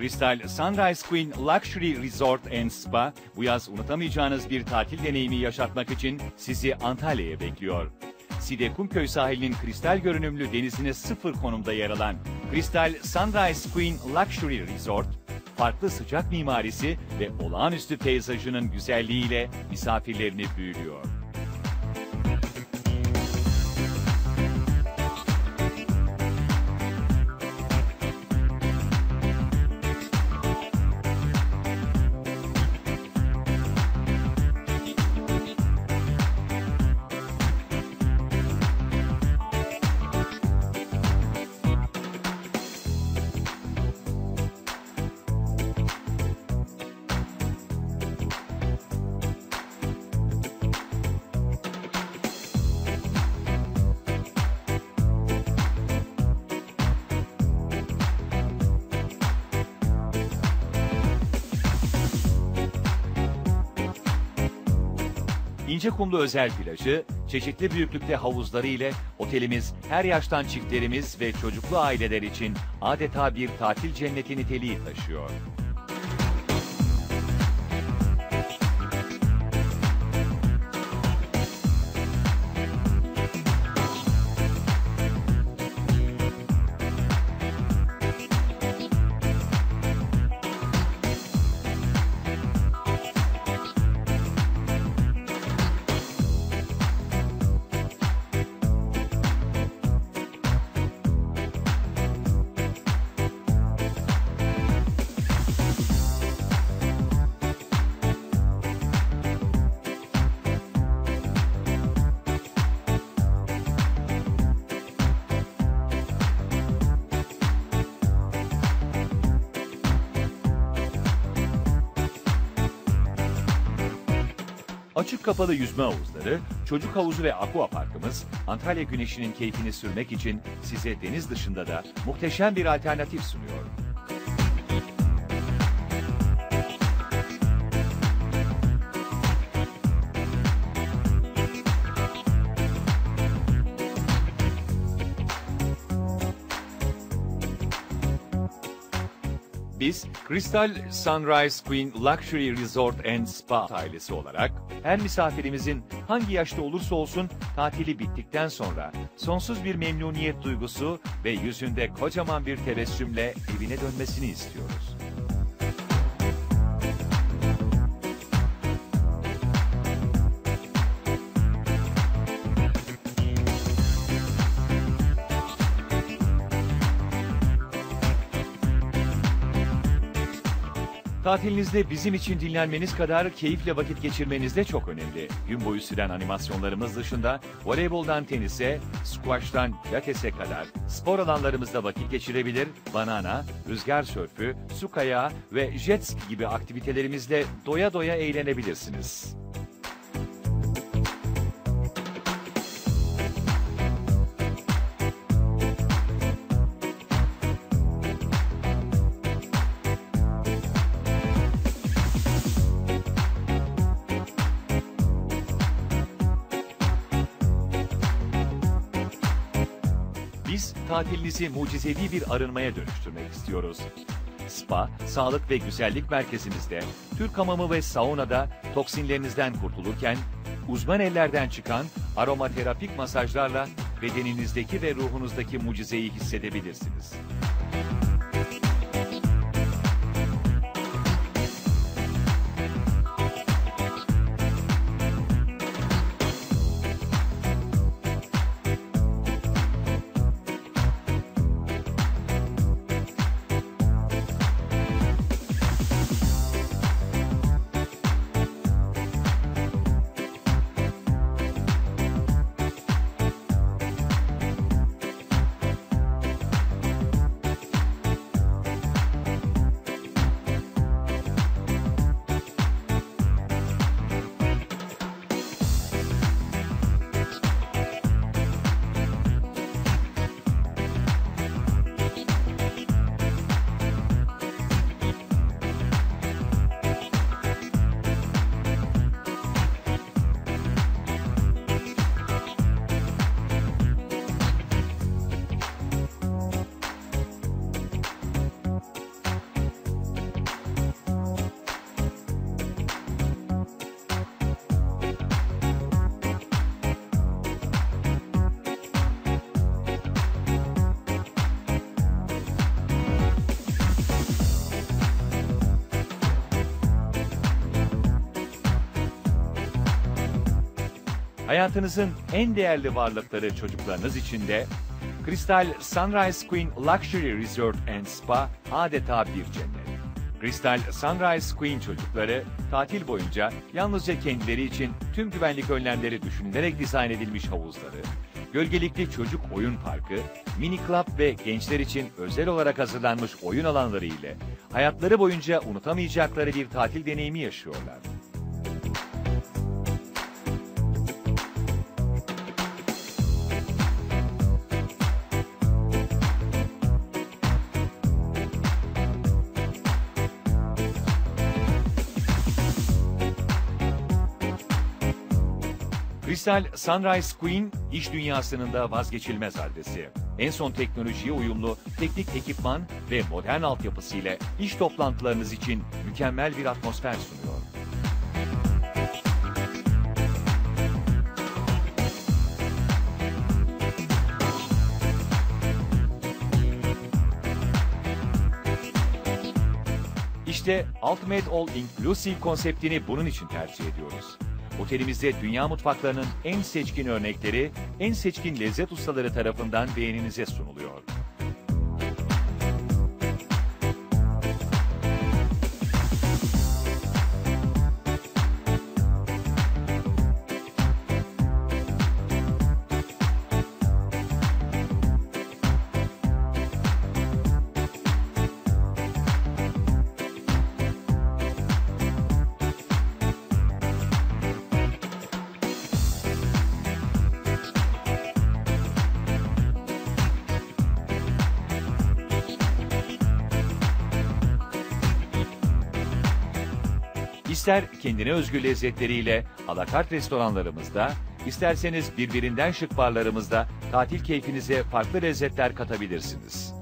Crystal Sunrise Queen Luxury Resort and Spa bu yaz unutamayacağınız bir tatil deneyimi yaşatmak için sizi Antalya'ya bekliyor. Side Kumköy sahilinin kristal görünümlü denizine sıfır konumda yer alan Crystal Sunrise Queen Luxury Resort, farklı sıcak mimarisi ve olağanüstü peyzajının güzelliğiyle misafirlerini büyülüyor. İncekumlu özel plajı, çeşitli büyüklükte havuzları ile otelimiz her yaştan çiftlerimiz ve çocuklu aileler için adeta bir tatil cenneti niteliği taşıyor. Açık kapalı yüzme havuzları, çocuk havuzu ve aqua parkımız Antalya güneşinin keyfini sürmek için size deniz dışında da muhteşem bir alternatif sunuyor. Biz Crystal Sunrise Queen Luxury Resort and Spa ailesi olarak her misafirimizin hangi yaşta olursa olsun tatili bittikten sonra sonsuz bir memnuniyet duygusu ve yüzünde kocaman bir tebessümle evine dönmesini istiyoruz. Tatilinizde bizim için dinlenmeniz kadar keyifle vakit geçirmeniz de çok önemli. Gün boyu süren animasyonlarımız dışında voleyboldan tenise, squash'tan pilatese kadar spor alanlarımızda vakit geçirebilir, banana, rüzgar sörfü, su kayağı ve jet ski gibi aktivitelerimizle doya doya eğlenebilirsiniz. Tatilinizi mucizevi bir arınmaya dönüştürmek istiyoruz. Spa, sağlık ve güzellik merkezimizde, Türk hamamı ve saunada toksinlerinizden kurtulurken, uzman ellerden çıkan aromaterapik masajlarla bedeninizdeki ve ruhunuzdaki mucizeyi hissedebilirsiniz. Hayatınızın en değerli varlıkları çocuklarınız için de Crystal Sunrise Queen Luxury Resort and Spa adeta bir cennet. Crystal Sunrise Queen çocukları tatil boyunca yalnızca kendileri için tüm güvenlik önlemleri düşünülerek dizayn edilmiş havuzları, gölgelikli çocuk oyun parkı, mini club ve gençler için özel olarak hazırlanmış oyun alanları ile hayatları boyunca unutamayacakları bir tatil deneyimi yaşıyorlar. Crystal Sunrise Queen iş dünyasının da vazgeçilmez adresi. En son teknolojiye uyumlu teknik ekipman ve modern altyapısı ile iş toplantılarınız için mükemmel bir atmosfer sunuyor. İşte Ultimate All Inclusive konseptini bunun için tercih ediyoruz. Otelimizde dünya mutfaklarının en seçkin örnekleri, en seçkin lezzet ustaları tarafından beğeninize sunuluyor. İster kendine özgü lezzetleriyle alakart restoranlarımızda, isterseniz birbirinden şık barlarımızda tatil keyfinize farklı lezzetler katabilirsiniz.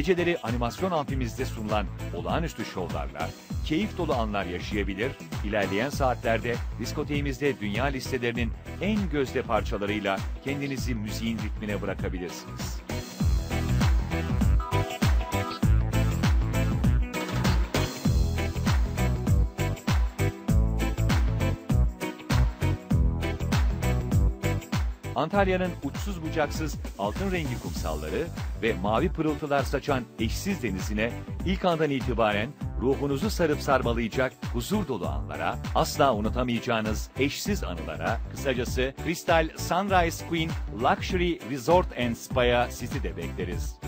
Geceleri animasyon amfimizde sunulan olağanüstü şovlarla keyif dolu anlar yaşayabilir, ilerleyen saatlerde diskoteğimizde dünya listelerinin en gözde parçalarıyla kendinizi müziğin ritmine bırakabilirsiniz. Antalya'nın uçsuz bucaksız altın rengi kumsalları ve mavi pırıltılar saçan eşsiz denizine ilk andan itibaren ruhunuzu sarıp sarmalayacak huzur dolu anlara, asla unutamayacağınız eşsiz anılara, kısacası Crystal Sunrise Queen Luxury Resort and Spa'ya sizi de bekleriz.